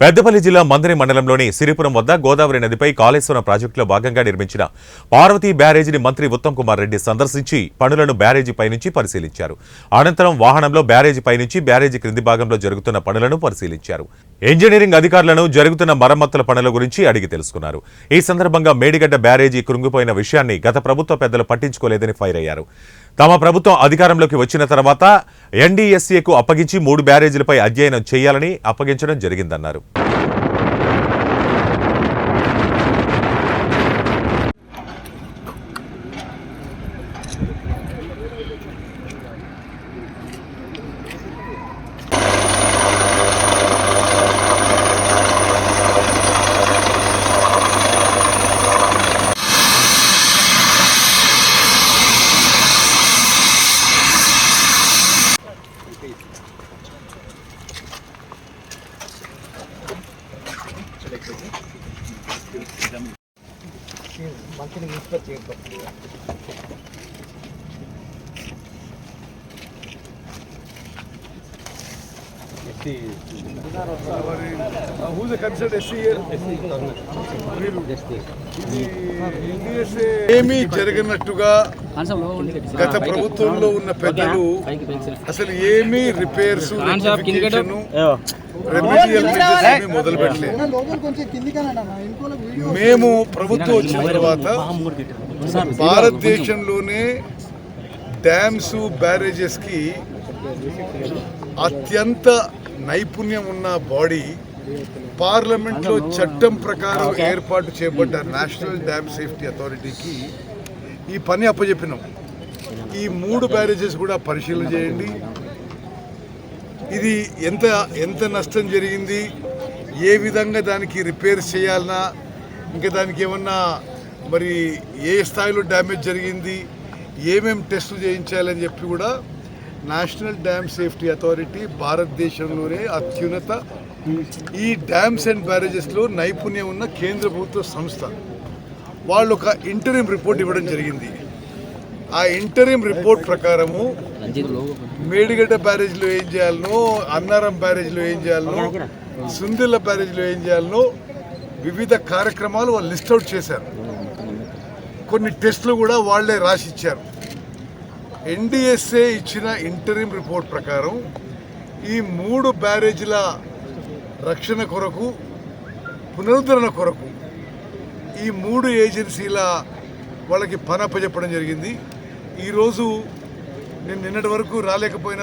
పెద్దపల్లి జిల్లా మందిరి మండలంలోని సిరిపురం వద్ద గోదావరి నదిపై కాళేశ్వరం ప్రాజెక్టులో భాగంగా నిర్మించిన పార్వతీ బ్యారేజీని మంత్రి ఉత్తమ్ కుమార్ రెడ్డి సందర్శించి పనులను బ్యారేజీ పైనుంచి పరిశీలించారు. అనంతరం వాహనంలో బ్యారేజీ పైనుంచి బ్యారేజీ క్రింది భాగంలో జరుగుతున్న పనులను పరిశీలించారు. ఇంజనీరింగ్ అధికారులను జరుగుతున్న మరమ్మతుల పనుల గురించి అడిగి తెలుసుకున్నారు. ఈ సందర్భంగా మేడిగడ్డ బ్యారేజీ కృంగిపోయిన విషయాన్ని గత ప్రభుత్వ పెద్దలు పట్టించుకోలేదని ఫైర్ అయ్యారు. తమ ప్రభుత్వం అధికారంలోకి వచ్చిన తర్వాత ఎన్డీఎస్ఏకు అప్పగించి మూడు బ్యారేజీలపై అధ్యయనం చేయాలని అప్పగించడం జరిగిందన్నారు. మంచిని తీసుకొచ్చి ఏమీ జరగనట్టుగా గత ప్రభుత్వంలో ఉన్న పెద్దలు అసలు ఏమీ రిపేర్స్ రెమెడియల్ మెజర్స్ ఏమీ మొదలు పెట్టలేదు మేము ప్రభుత్వం వచ్చిన తర్వాత భారతదేశంలోనే డ్యామ్స్ బ్యారేజెస్కి అత్యంత నైపుణ్యం ఉన్న బాడీ పార్లమెంట్లో చట్టం ప్రకారం ఏర్పాటు చేయబడ్డ నేషనల్ డ్యామ్ సేఫ్టీ అథారిటీకి ఈ పని అప్పచెప్పినాం. ఈ మూడు బ్యారేజెస్ కూడా పరిశీలన చేయండి. ఇది ఎంత ఎంత నష్టం జరిగింది? ఏ విధంగా దానికి రిపేర్ చేయాలన్నా ఇంకా దానికి ఏమన్నా మరి ఏ స్థాయిలో డ్యామేజ్ జరిగింది? ఏమేం టెస్టులు చేయించాలని చెప్పి కూడా నేషనల్ డ్యామ్ సేఫ్టీ అథారిటీ భారతదేశంలోనే అత్యున్నత. ఈ డ్యామ్స్ అండ్ బ్యారేజెస్లో నైపుణ్యం ఉన్న కేంద్ర ప్రభుత్వ సంస్థ. వాళ్ళు ఒక ఇంటరిం రిపోర్ట్ ఇవ్వడం జరిగింది. ఆ ఇంటరిం రిపోర్ట్ ప్రకారము మేడిగడ్డ బ్యారేజ్లో ఏం చేయాలనో అన్నారం బ్యారేజ్లో ఏం చేయాలనో సుందిల్ల బ్యారేజ్లో ఏం చేయాలనో వివిధ కార్యక్రమాలు వాళ్ళు లిస్ట్ అవుట్ చేశారు. కొన్ని టెస్టులు కూడా వాళ్ళే రాసిచ్చారు. ఎన్డిఎస్ఏ ఇచ్చిన ఇంటరిం రిపోర్ట్ ప్రకారం ఈ మూడు బ్యారేజీల రక్షణ కొరకు పునరుద్ధరణ కొరకు ఈ మూడు ఏజెన్సీల వాళ్ళకి పని అప్పచెప్పడం జరిగింది. ఈరోజు నేను నిన్నటి వరకు రాలేకపోయినా